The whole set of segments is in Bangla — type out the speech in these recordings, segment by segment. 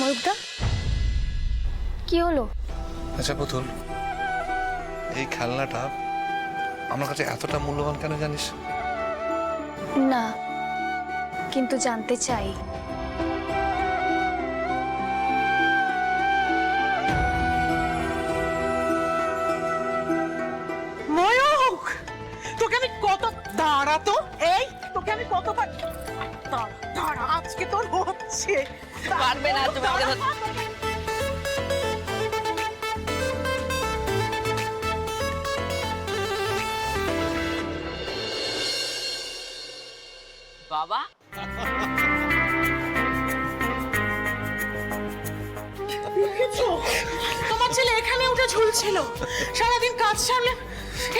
ময়ূকদা কি হলো? আচ্ছা পুতুল এই খেলনাটা আমার কাছে এতটা মূল্যবান কেন জানিস? না কিন্তু জানতে চাই। ময়ূক তোকে আমি কত দাঁড়া তো এই তোকে আমি কতবার দাঁড়া দাঁড়া আজকে তোর হচ্ছে পারবে না, তুমি আমাকে ধর- বাবা। তোমার ছেলে এখানে উঠে ঝুলছিল। সারাদিন কাজ সামলে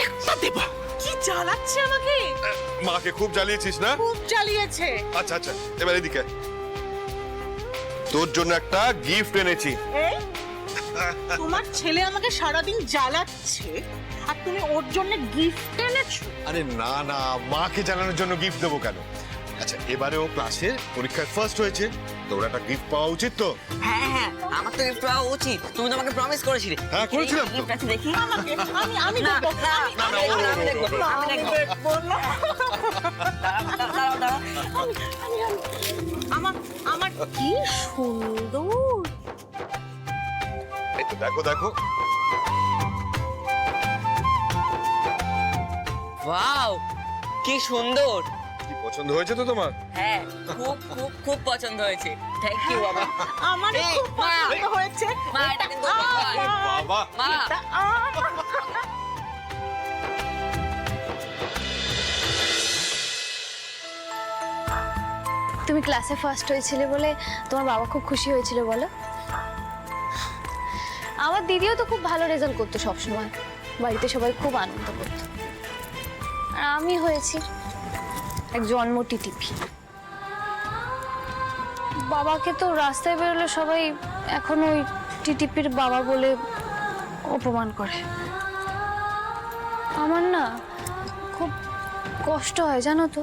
একটা দেবা। কি জ্বালাচ্ছে আমাকে? মাকে খুব জ্বালিয়েছিস না? খুব জ্বালিয়েছে। আচ্ছা আচ্ছা এবার এদিকে। তোর জন্য একটা গিফট এনেছি এই তোমার ছেলে আমাকে সারাদিন জ্বালাচ্ছে আর তুমি ওর জন্য গিফট এনেছো আরে না না মাকে জানানোর জন্য গিফট দেবো কেন আচ্ছা এবারে ও ক্লাসে পরীক্ষায় ফার্স্ট হয়েছে তোর একটা গিফট পাওয়া উচিত তো হ্যাঁ হ্যাঁ আমার তো গিফট পাওয়া উচিত তুমি তো আমাকে প্রমিস করেছিলে হ্যাঁ, করেছিলাম তো। গিফট আছে দেখি আমাকে আমি আমি না, না, আমি- না, না, আমি- না, আমি দেখব, না, আমি আমি দেখব। দেখব না। দাঁড়াও, দাঁড়াও, দাঁড়াও। আমি- আমি- আমি- আমার আমার কি সুন্দর। তো দেখো দেখো। ওয়াও কি সুন্দর। কি পছন্দ হয়েছে তো তোমার? হ্যাঁ খুব খুব খুব পছন্দ হয়েছে। থ্যাংক ইউ বাবা। আমার খুব পছন্দ হয়েছে। মা, এটা কিন্তু বাবা। মা। তুমি ক্লাসে ফার্স্ট হয়েছিলে বলে তোমার বাবা খুব খুশি হয়েছিল বলো? আমার দিদিও তো খুব ভালো রেজাল্ট করতো সবসময়। বাড়িতে সবাই খুব আনন্দ করতো। আর আমি হয়েছি এক জন্ম টিটিপি বাবাকে তো রাস্তায় বেরোলে সবাই এখন ওই টিটিপির বাবা বলে অপমান করে। আমার না খুব কষ্ট হয়, জানো তো?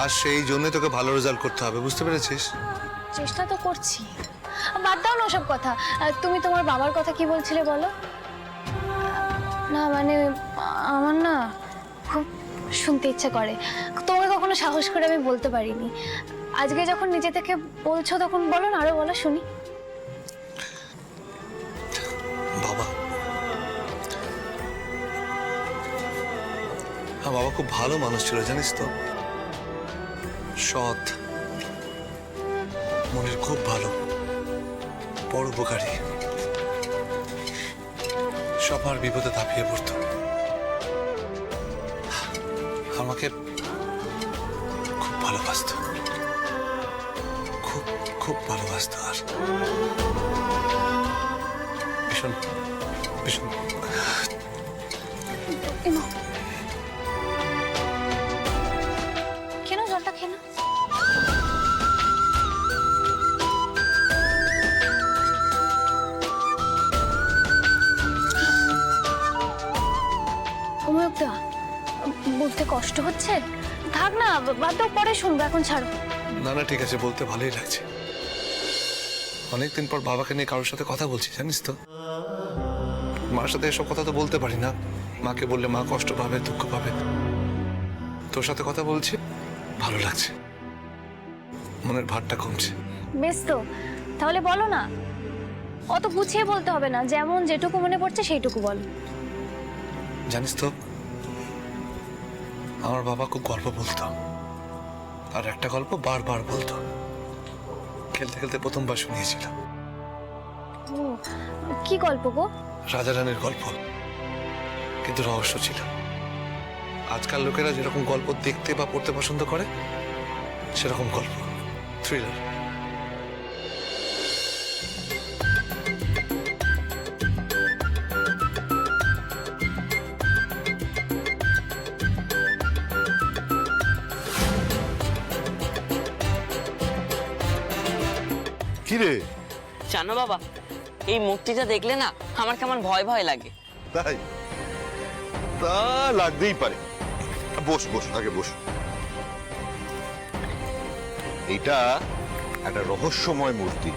আর সেই জন্য তোকে ভালো রেজাল্ট করতে হবে বুঝতে পেরেছিস? চেষ্টা তো করছি। বাদ দাও না ওসব কথা। তুমি তোমার বাবার কথা কি বলছিলে বলো? না মানে আমার না খুব শুনতে ইচ্ছে করে। তোমাকে কখনো সাহস করে আমি বলতে পারিনি। আজকে যখন নিজে থেকে বলছো তখন বলো না আরও বলো শুনি। বাবা আমার বাবা খুব ভালো মানুষ ছিল জানিস তো? সৎ। মনের খুব ভালো। পরোপকারী সবার বিপদে ধাপিয়ে পড়তো। আমাকে খুব ভালোবাসতো। খুব খুব ভালোবাসতো আর। ভীষণ ভীষণ। বলতে কষ্ট হচ্ছে? থাক না বাদ দাও পরে শুনব এখন ছাড়ো। না না ঠিক আছে বলতে ভালোই লাগছে। অনেকদিন পর বাবাকে নিয়ে কারোর সাথে কথা বলছি জানিস তো? মার সাথে এসব কথা তো বলতে পারি না। মাকে বললে মা কষ্ট পাবে দুঃখ পাবে। তোর সাথে কথা বলছি ভালো লাগছে। মনের ভারটা কমছে। বেশ তো তাহলে বলো না। অত গুছিয়ে বলতে হবে না যেমন যেটুকু মনে পড়ছে সেইটুকু বল। জানিস তো আমার বাবা খুব গল্প বলতো। আর একটা গল্প বারবার বলতো। খেলতে খেলতে প্রথমবার শুনিয়েছিলাম। ও কি গল্প গো? রাজা রানীর গল্প। কিন্তু রহস্য ছিল। আজকাল লোকেরা যেরকম গল্প দেখতে বা পড়তে পছন্দ করে সেরকম গল্প। থ্রিলার জানো বাবা এই মূর্তিটা দেখলে না আমার কেমন ভয় ভয় লাগে। তাই? তা লাগতেই পারে। বস বস আগে বস। এইটা একটা রহস্যময় মূর্তি।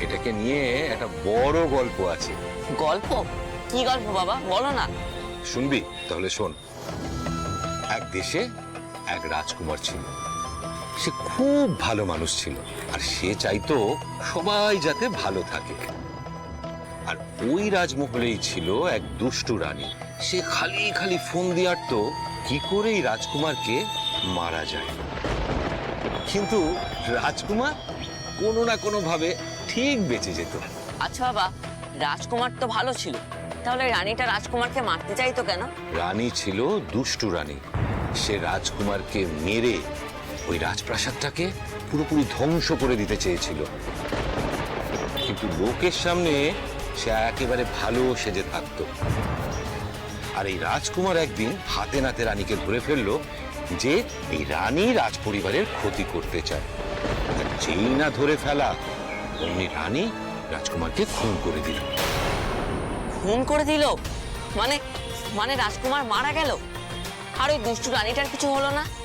এটাকে নিয়ে একটা বড় গল্প আছে। গল্প? কি গল্প বাবা? বলো না। শুনবি? তাহলে শোন। এক দেশে এক রাজকুমার ছিল। সে খুব ভালো মানুষ ছিল আর সে চাইতো সবাই যাতে ভালো থাকে। আর ওই রাজমহলেই ছিল এক দুষ্টু রানী। সে খালি খালি ফোন দিয়ে আটতো কি করে এই রাজকুমারকে মারা যায়? কিন্তু রাজকুমার কোনো না কোনো ভাবে ঠিক বেঁচে যেত। আচ্ছা বাবা রাজকুমার তো ভালো ছিল। তাহলে রানীটা রাজকুমারকে মারতে চাইতো কেন? রানী ছিল দুষ্টু রানী। সে রাজকুমারকে মেরে ওই রাজপ্রাসাদটাকে পুরোপুরি ধ্বংস করে দিতে চেয়েছিল। কিন্তু লোকের সামনে সে একেবারে ভালো সেজে থাকতো। আর এই রাজকুমার একদিন হাতে নাতে রানীকে ধরে ফেলল যে এই রানী রাজ পরিবারের ক্ষতি করতে চায়। যেই না ধরে ফেলা, অমনি রানী রাজকুমারকে খুন করে দিল। খুন করে দিল? মানে মানে রাজকুমার মারা গেল? আর ওই দুষ্টু রানীটার কিছু হলো না?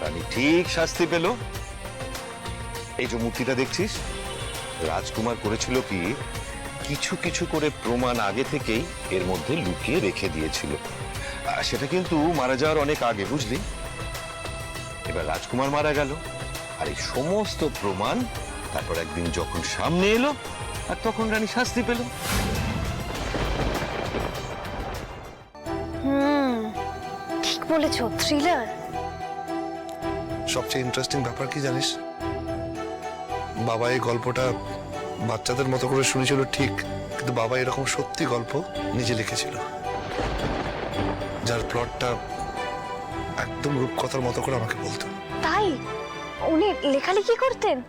রানী ঠিক শাস্তি পেল। এই যে মূর্তিটা দেখছিস? রাজকুমার করেছিল কি, কিছু কিছু করে প্রমাণ আগে থেকেই এর মধ্যে লুকিয়ে রেখে দিয়েছিল। সেটা কিন্তু মারা যাওয়ার অনেক আগে, বুঝলি? এবার রাজকুমার মারা গেল, আর এই সমস্ত প্রমাণ তারপর একদিন যখন সামনে এলো, আর তখন রানী শাস্তি পেল। বলেছ থ্রিলার সবচেয়ে ইন্টারেস্টিং ব্যাপার কি জানিস? বাবা এই গল্পটা বাচ্চাদের মতো করে শুনেছিল ঠিক কিন্তু বাবা এরকম সত্যি গল্প নিজে লিখেছিল। যার প্লটটা একদম রূপকথার মতো করে আমাকে বলতো। তাই? উনি লেখালেখি করতেন?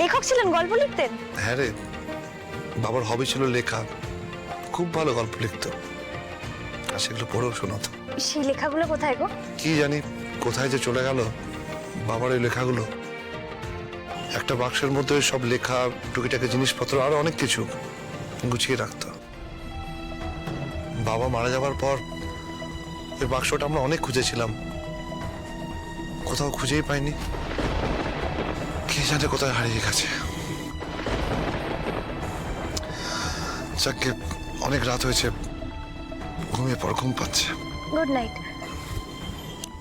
লেখক ছিলেন গল্প লিখতেন? হ্যাঁ রে বাবার হবি ছিল লেখা। খুব ভালো গল্প লিখতো। আর সেগুলো পড়েও শোনাতো। সেই লেখাগুলো কোথায় গো? কি জানি কোথায় যে চলে গেল বাবার ওই লেখাগুলো। একটা বাক্সের মধ্যে সব লেখা টুকিটাকি জিনিসপত্র আরও অনেক কিছু গুছিয়ে রাখতো। বাবা মারা যাওয়ার পর ওই বাক্সটা আমরা অনেক খুঁজেছিলাম। কোথাও খুঁজেই পাইনি। কে জানে কোথায় হারিয়ে গেছে। যাকে অনেক রাত হয়েছে। ঘুমিয়ে পর ঘুম পাচ্ছে। গুড নাইট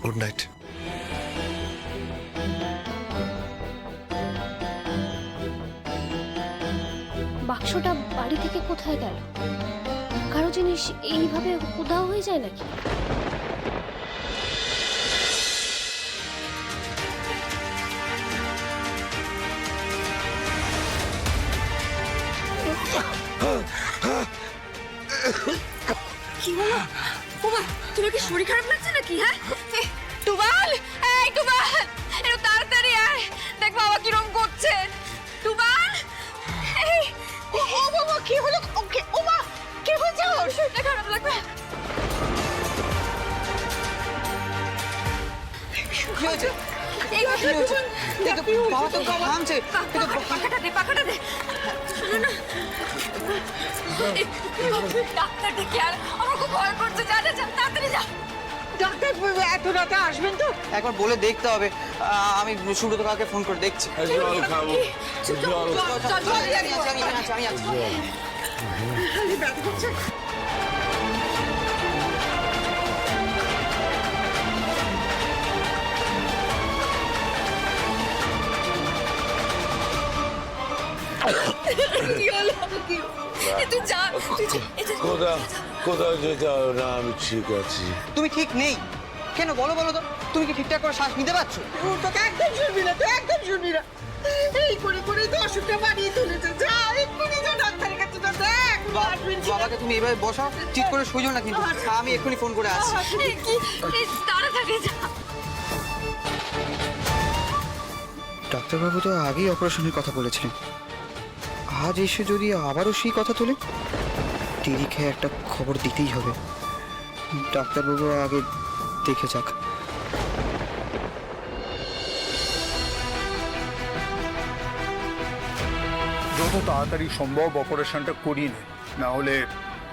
গুড নাইট বাক্সটা বাড়ি থেকে কোথায় গেল? কারও জিনিস এইভাবে উদাও হয়ে যায় নাকি? কি হলো? ওমা, তোমার কি শরীর খারাপ লাগছে নাকি হ্যাঁ? এই কি হয়েছে? বাবা তো ঘামছে পাখাটা দে পাখাটা দে এই, ডাক্তার ডেকে আর আমার খুব ভয় করছে। যা যা তাড়াতাড়ি যা। ডাক্তার এত রাতে আসবেন তো? একবার বলে দেখতে হবে। আমি সুব্রত কাকে ফোন করে দেখছি। জল খাব। জল জল জল আমি আছি, আমি আছি, আমি আছি। তুই যা তুই যা, এই যে- কোথাও কোথাও যেতে হবে না আমি ঠিক আছি তুমি ঠিক নেই। কেন বলো বলো তো? তুমি কি ঠিকঠাক করে শ্বাস নিতে পারছ? তোকে একদম শুনবি না তুই একদম শুনবি না। এই করে করে তো অসুখটা বাড়িয়ে তুলেছে যা এক্ষুনি যা ডাক্তারের কাছে যা দেখ। বা- বাবাকে তুমি এভাবে বসাও চিট করে শুইও না কিন্তু। আমি এক্ষুনি ফোন করে আসছি। এই কি? তাড়াতাড়ি যা। ডাক্তারবাবু তো আগেই অপারেশনের কথা বলেছিলেন। আজ এসে যদি আবারও সেই কথা তোলে দেরি খেয়ে একটা খবর দিতেই হবে। ডাক্তারবাবু আগে দেখে যাক। যত তাড়াতাড়ি সম্ভব অপারেশনটা করিয়ে নে না হলে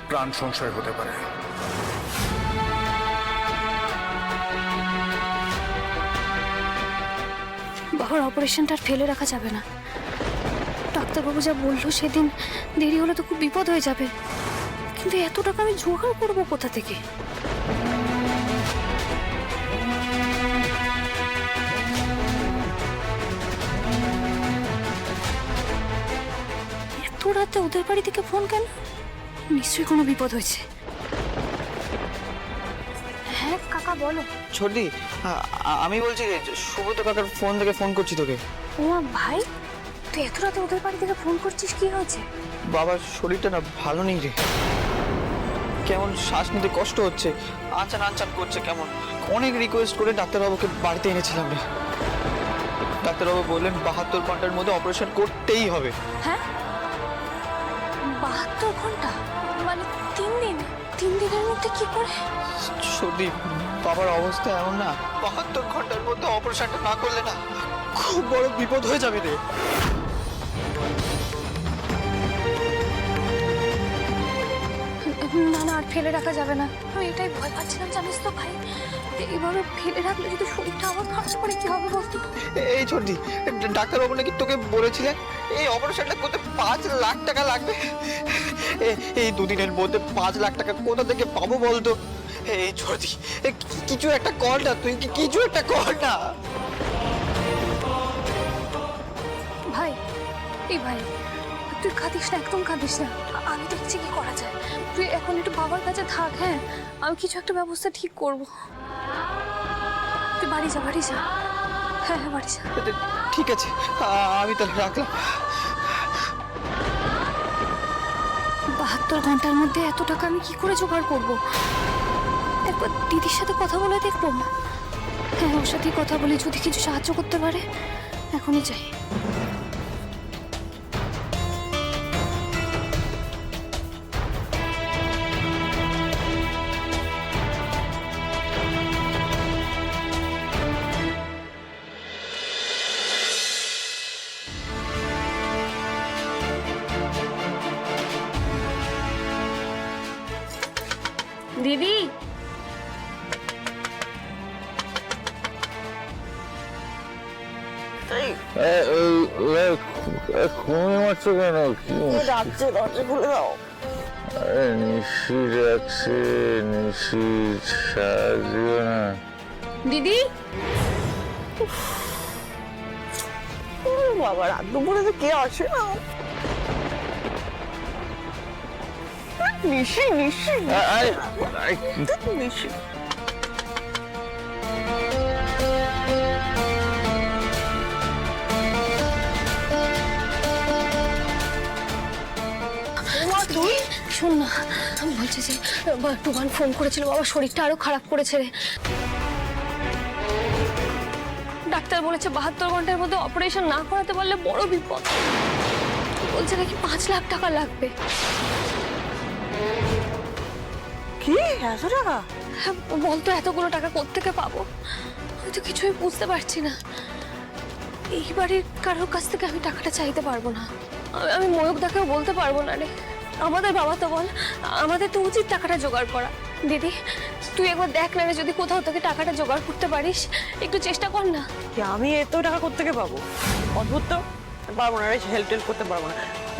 প্রাণ সংশয় হতে পারে। বাবার অপারেশনটা আর ফেলে রাখা যাবে না। ডাক্তারবাবু যা বলল সেদিন দেরি হলে তো খুব বিপদ হয়ে যাবে। কিন্তু এত টাকা আমি জোগাড় করব কোথা থেকে? এত রাতে ওদের বাড়ি থেকে ফোন কেন? নিশ্চয়ই কোনো বিপদ হয়েছে। হ্যাঁ কাকা বলো। ছোটি আ- আ- আমি বলছি যে সুব্রত কাকার ফোন থেকে ফোন করছি তোকে। ও ভাই? তুই এত রাতে ওদের বাড়ি থেকে ফোন করছিস কি হয়েছে? বাবার শরীরটা না ভালো নেই রে। কেমন শ্বাস নিতে কষ্ট হচ্ছে আনচান আনচান করছে কেমন। অনেক রিকোয়েস্ট করে ডাক্তারবাবুকে বাড়িতে এনেছিলাম রে। ডাক্তারবাবু বললেন বাহাত্তর ঘণ্টার মধ্যে অপারেশন করতেই হবে। হ্যাঁ? বাহাত্তর ঘণ্টা? মানে তিন দিন? তিন দিনের মধ্যে কি করে? সর্দি বাবার অবস্থা এমন না। বাহাত্তর ঘণ্টার মধ্যে অপারেশনটা না করলে না খুব বড় বিপদ হয়ে যাবে রে। আর ফেলে রাখা যাবে না। আমি এটাই ভয় পাচ্ছিলাম জানিস তো ভাই? এইভাবে ফেলে রাখলে যদি শরীরটা আমার খারাপ করে কি হবে বলতো? এই ছোটি ডাক্তারবাবু নাকি তোকে বলেছিলেন? এই অপারেশনটা করতে পাঁচ লাখ টাকা লাগবে। এই দুদিনের মধ্যে পাঁচ লাখ টাকা কোথা থেকে পাবো বলতো? এই ছোটি কিছু একটা কর না তুই কি- কিছু একটা কর না। ভাই এই ভাই তুই কাঁদিস না একদম কাঁদিস না। আমি দেখছি কি করা যায়। তুই এখন একটু বাবার কাছে থাক হ্যাঁ? আমি কিছু একটা ব্যবস্থা ঠিক করব। তুই বাড়ি যা বাড়ি যা। হ্যাঁ হ্যাঁ বাড়ি যা। ঠিক আছে। আমি তাহলে রাখলাম। বাহাত্তর ঘণ্টার মধ্যে এত টাকা আমি কি করে জোগাড় করব? একবার দিদির সাথে কথা বলে দেখব। না হ্যাঁ ওর সাথেই কথা বলে যদি কিছু সাহায্য করতে পারে। এখনই চাই রাত্রে দরজা খুলে দাও। আরে নিশি যাচ্ছে নিশি সাহায্য না। দিদি? বাবা রাত দুপুরে তো কে আসে না? নিশি নিশি নিশি। শোন না আমি বলছি যে টুবান ফোন করেছিল বাবা শরীরটা আরও খারাপ করেছে রে। ডাক্তার বলেছে বাহাত্তর ঘণ্টার মধ্যে অপারেশন না করাতে পারলে বড় বিপদ। বলছে নাকি পাঁচ লাখ টাকা লাগবে। কি? এত টাকা? হ্যাঁ, বলতো এতগুলো টাকা কোত্থেকে পাবো? আমি তো কিছুই বুঝতে পারছি না। এই বাড়ির কারোর কাছ থেকে আমি টাকাটা চাইতে পারব না। আমি- আমি ময়ূকদাকেও বলতে পারব না রে। আমাদের বাবা তো বল আমাদের তো উচিত টাকাটা জোগাড় করা। দিদি তুই একবার দেখ না যদি কোথাও থেকে টাকাটা জোগাড় করতে পারিস একটু চেষ্টা কর না। আমি এত টাকা কোত্থেকে পাবো? অদ্ভুত তো। পারব না হেল্প টেল্প করতে পারব না।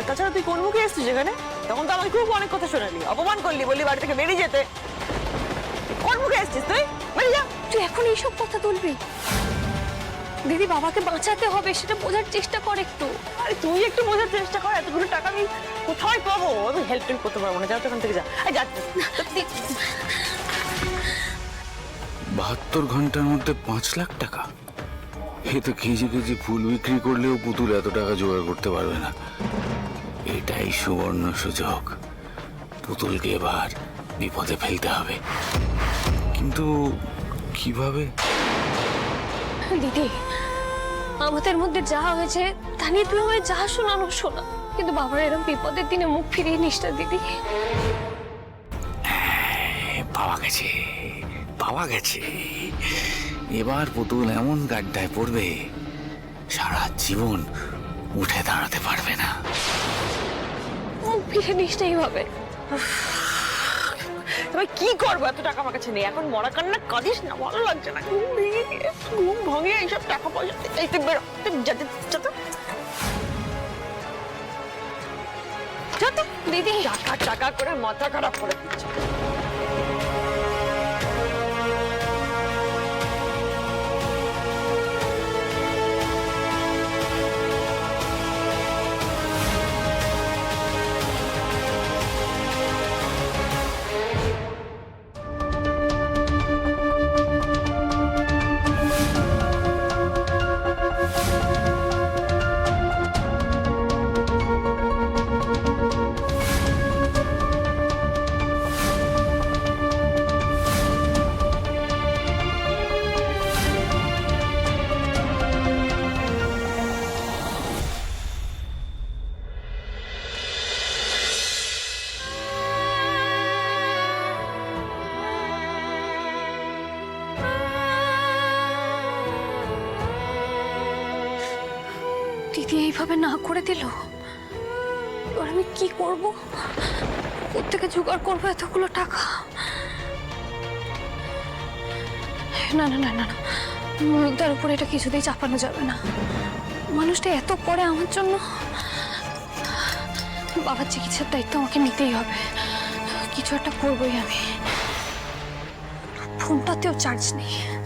তাছাড়া তুই কোন মুখে এসছিস এখানে? তখন তো আমাকে খুব অনেক কথা শোনালি অপমান করলি বললি বাড়ি থেকে বেরিয়ে যেতে। কোন মুখে এসছিস তুই? বেরিয়ে যা। তুই এখন এইসব কথা তুলবি? দিদি বাবাকে বাঁচাতে হবে সেটা বোঝার চেষ্টা কর একটু। আরে তুই একটু বোঝার চেষ্টা কর এতগুলো টাকা আমি কোথায় পাবো? আমি হেল্প টেল্প করতে পারব না যাও তো এখান থেকে যা। এই যা। বাহাত্তর ঘণ্টার মধ্যে পাঁচ লাখ টাকা? এ তো কেজি কেজি ফুল বিক্রি করলেও পুতুল এত টাকা জোগাড় করতে পারবে না। এটাই সুবর্ণ সুযোগ। পুতুলকে এবার বিপদে ফেলতে হবে। কিন্তু কীভাবে? দিদি আমাদের মধ্যে যা হয়েছে তা নিয়ে তুই আমায় যা শোনানো শোনা। কিন্তু বাবার এরকম বিপদের দিনে মুখ ফিরিয়ে নিষ্ঠা দিদি। পাওয়া গেছে পাওয়া গেছে। এবার পুতুল এমন গাড্ডায় পড়বে সারা জীবন উঠে দাঁড়াতে পারবে না। মুখ ফিরিয়ে নিষ্ঠাই এইভাবে তবে কি করব? এত টাকা আমার কাছে নেই। এখন মরা কান্না কাঁদিস না, ভালো লাগছে না। ঘুম ভেঙে ঘুম ভাঙে এইসব টাকা পয়সা এই তুই বেরো যাতে যাতে দিদি। টাকা টাকা করে মাথা খারাপ করে দিচ্ছে। এতগুলো টাকা? না না না না না। তার উপরে এটা কিছুতেই চাপানো যাবে না। মানুষটা এত করে আমার জন্য। বাবার চিকিৎসার দায়িত্ব আমাকে নিতেই হবে। কিছু একটা করবোই আমি। ফোনটাতেও চার্জ নেই।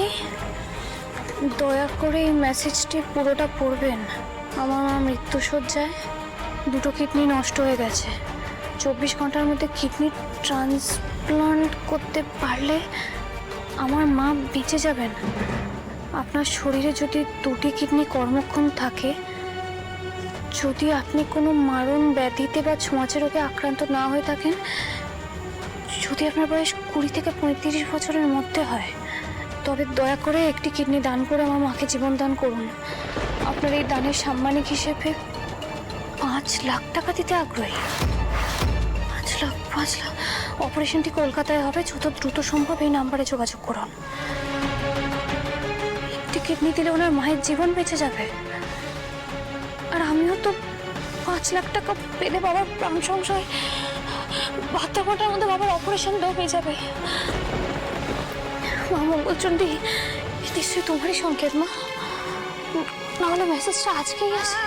কি দয়া করে এই মেসেজটি পুরোটা পড়বেন। আমার মা মৃত্যুসজ্জায় দুটো কিডনি নষ্ট হয়ে গেছে। চব্বিশ ঘণ্টার মধ্যে কিডনি ট্রান্সপ্লান্ট করতে পারলে আমার মা বেঁচে যাবেন। আপনার শরীরে যদি দুটি কিডনি কর্মক্ষম থাকে, যদি আপনি কোনো মারণ ব্যাধিতে বা ছোঁয়াচে রোগে আক্রান্ত না হয়ে থাকেন, যদি আপনার বয়স কুড়ি থেকে পঁয়ত্রিশ বছরের মধ্যে হয় তবে দয়া করে একটি কিডনি দান করে আমার মাকে জীবন দান করুন। আপনার এই দানের সাম্মানিক হিসেবে পাঁচ লাখ টাকা দিতে আগ্রহী। পাঁচ লাখ পাঁচ লাখ। অপারেশনটি কলকাতায় হবে। যত দ্রুত সম্ভব এই নাম্বারে যোগাযোগ করুন। একটি কিডনি দিলে ওনার মায়ের জীবন বেঁচে যাবে। আর আমিও তো পাঁচ লাখ টাকা পেলে বাবার প্রাণ সংশয় বাহাত্তর ঘণ্টার মধ্যে বাবার অপারেশনটাও হয়ে যাবে। মা, মঙ্গলচন্ডী নিশ্চয়ই তোমারই সংকেত মা। না হলে মেসেজটা আজকেই আসে।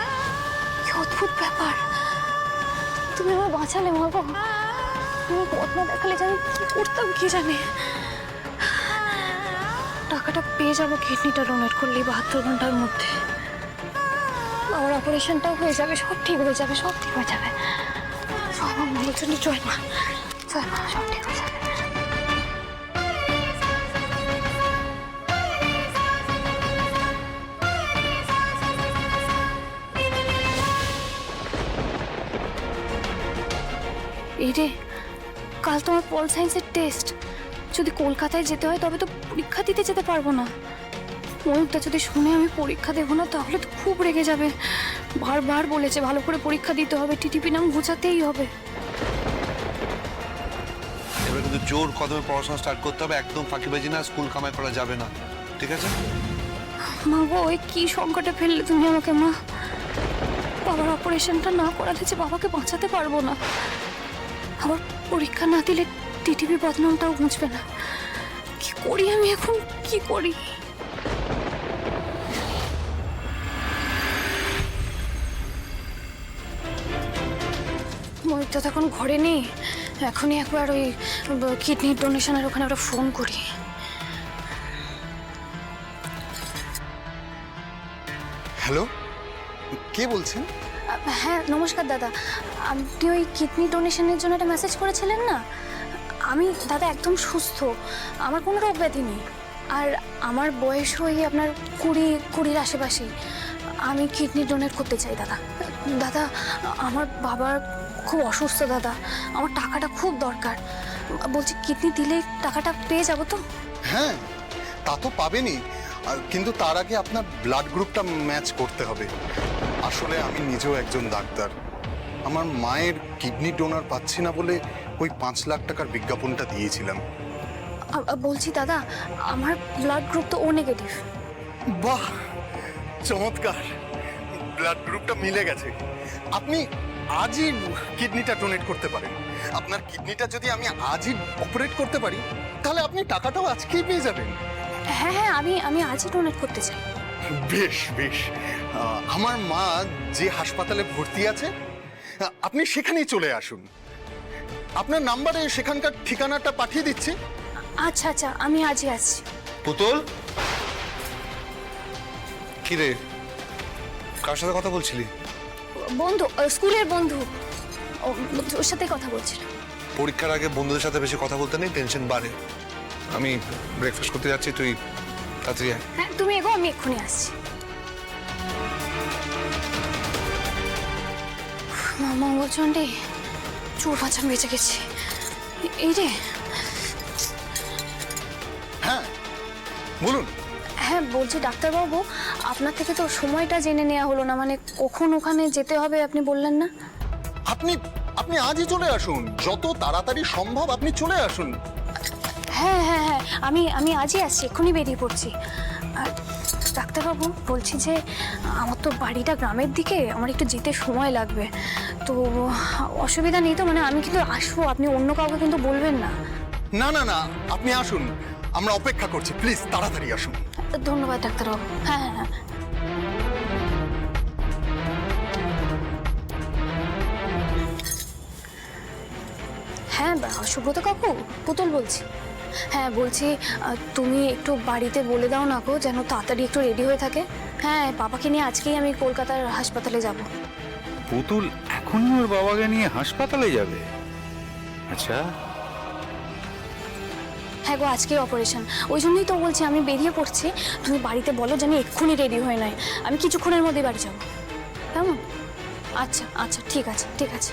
কি অদ্ভুত ব্যাপার। তুমি আমার বাঁচালে মা গো। তুমি না দেখালে জানি কি করতাম কি জানে। টাকাটা পেয়ে যাব কিডনিটা ডোনেট করলেই বাহাত্তর ঘণ্টার মধ্যে। আমার অপারেশনটাও হয়ে যাবে, সব ঠিক হয়ে যাবে, সব ঠিক হয়ে যাবে। সব আমার জন্য জয় মা। জয় মা, সব ঠিক হয়ে যাবে। এই রে কাল তোমার পল সায়েন্সের টেস্ট। যদি কলকাতায় যেতে হয় তবে তো পরীক্ষা দিতে যেতে পারব না। ময়ূরটা যদি শুনে আমি পরীক্ষা দেবো না তাহলে তো খুব রেগে যাবে। বারবার বলেছে ভালো করে পরীক্ষা দিতে হবে টিটিপি নাম ঘুচাতেই হবে। এবার কিন্তু জোর কদমে পড়াশোনা স্টার্ট করতে হবে একদম ফাঁকিবাজি না স্কুল কামাই করা যাবে না। ঠিক আছে? মা গো ওই কি সংকটে ফেললে তুমি আমাকে মা? বাবার অপারেশনটা না করালে যে বাবাকে বাঁচাতে পারব না। আবার পরীক্ষা না দিলে টিটিভি বদনামটাও বুঝবে না। কি করি আমি এখন? কি করি? ময়ূর তো এখন ঘরে নেই। এখনই একবার ওই কিডনির ডোনেশনের ওখানে একটা ফোন করি। হ্যালো? কে বলছেন? হ্যাঁ নমস্কার দাদা। আপনি ওই কিডনি ডোনেশনের জন্য একটা মেসেজ করেছিলেন না? আমি, দাদা, একদম সুস্থ। আমার কোনো রোগ ব্যাধি নেই। আর আমার বয়স ওই আপনার কুড়ি, কুড়ির আশেপাশেই। আমি কিডনি ডোনেট করতে চাই, দাদা। দাদা, আমার বাবার খুব অসুস্থ, দাদা। আমার টাকাটা খুব দরকার। বলছি, কিডনি দিলে টাকাটা পেয়ে যাব তো? হ্যাঁ তা তো পাবেনই। কিন্তু তার আগে আপনার ব্লাড গ্রুপটা ম্যাচ করতে হবে। আসলে আমি নিজেও একজন ডাক্তার। আমার মায়ের কিডনি ডোনার পাচ্ছি না বলে ওই পাঁচ লাখ টাকার বিজ্ঞাপনটা দিয়েছিলাম। বলছি দাদা আমার ব্লাড গ্রুপ তো ও নেগেটিভ বাহ! চমৎকার! ব্লাড গ্রুপটা মিলে গেছে। আপনি আজই কিডনিটা ডোনেট করতে পারেন। আপনার কিডনিটা যদি আমি আজই অপারেট করতে পারি তাহলে আপনি টাকাটাও আজকেই পেয়ে যাবেন। হ্যাঁ হ্যাঁ আমি আমি আজই ডোনেট করতে চাই। বেশ বেশ। আহ, আমার মা যে হাসপাতালে ভর্তি আছে আপনি সেখানেই চলে আসুন। আপনার নাম্বারে সেখানকার ঠিকানাটা পাঠিয়ে দিচ্ছি। আচ্ছা আচ্ছা আমি আজই আসছি। পুতুল? কি রে? কার সাথে কথা বলছিলি? বন্ধু স্কুলের বন্ধু। ওর সাথে কথা বলছিলাম। পরীক্ষার আগে বন্ধুদের সাথে বেশি কথা বলতে নেই টেনশন বাড়ে। আমি ব্রেকফাস্ট করতে যাচ্ছি তুই তাড়াতাড়ি হ্যাঁ তুমি এগো আমি এক্ষুনি আসছি। মা মঙ্গলচণ্ডী চোর বাঁচান বেঁচে গেছি। এই রে। হ্যাঁ বলুন। হ্যাঁ বলছি ডাক্তারবাবু আপনার থেকে তো সময়টা জেনে নেওয়া হলো না মানে কখন ওখানে যেতে হবে আপনি বললেন না? আপনি আপনি আজই চলে আসুন। যত তাড়াতাড়ি সম্ভব আপনি চলে আসুন। হ্যাঁ হ্যাঁ হ্যাঁ। আমি আমি আজই আসছি এক্ষুনি বেরিয়ে পড়ছি। আর ডাক্তারবাবু বলছি যে আমার তো বাড়িটা গ্রামের দিকে আমার একটু যেতে সময় লাগবে। তো অসুবিধা নেই তো মানে আমি কিন্তু আসব আপনি অন্য কাউকে কিন্তু বলবেন না। না না না আপনি আসুন। আমরা অপেক্ষা করছি প্লিজ তাড়াতাড়ি আসুন। ধন্যবাদ ডাক্তারবাবু হ্যাঁ হ্যাঁ হ্যাঁ। হ্যাঁ সুব্রত কাকু পুতুল বলছি। হ্যাঁ বলছি তুমি একটু বাড়িতে বলে দাও না গো যেন তাড়াতাড়ি একটু রেডি হয়ে থাকে। হ্যাঁ বাবাকে নিয়ে আজকেই আমি কলকাতার হাসপাতালে যাব। পুতুল এখনই ওর বাবাকে নিয়ে হাসপাতালে যাবে? আচ্ছা। হ্যাঁ গো আজকেই অপারেশন ওই জন্যই তো বলছি আমি বেরিয়ে পড়ছি। তুমি বাড়িতে বলো যেন এক্ষুনি রেডি হয়ে নয়। আমি কিছুক্ষণের মধ্যেই বাড়ি যাব। কেমন? আচ্ছা আচ্ছা ঠিক আছে ঠিক আছে।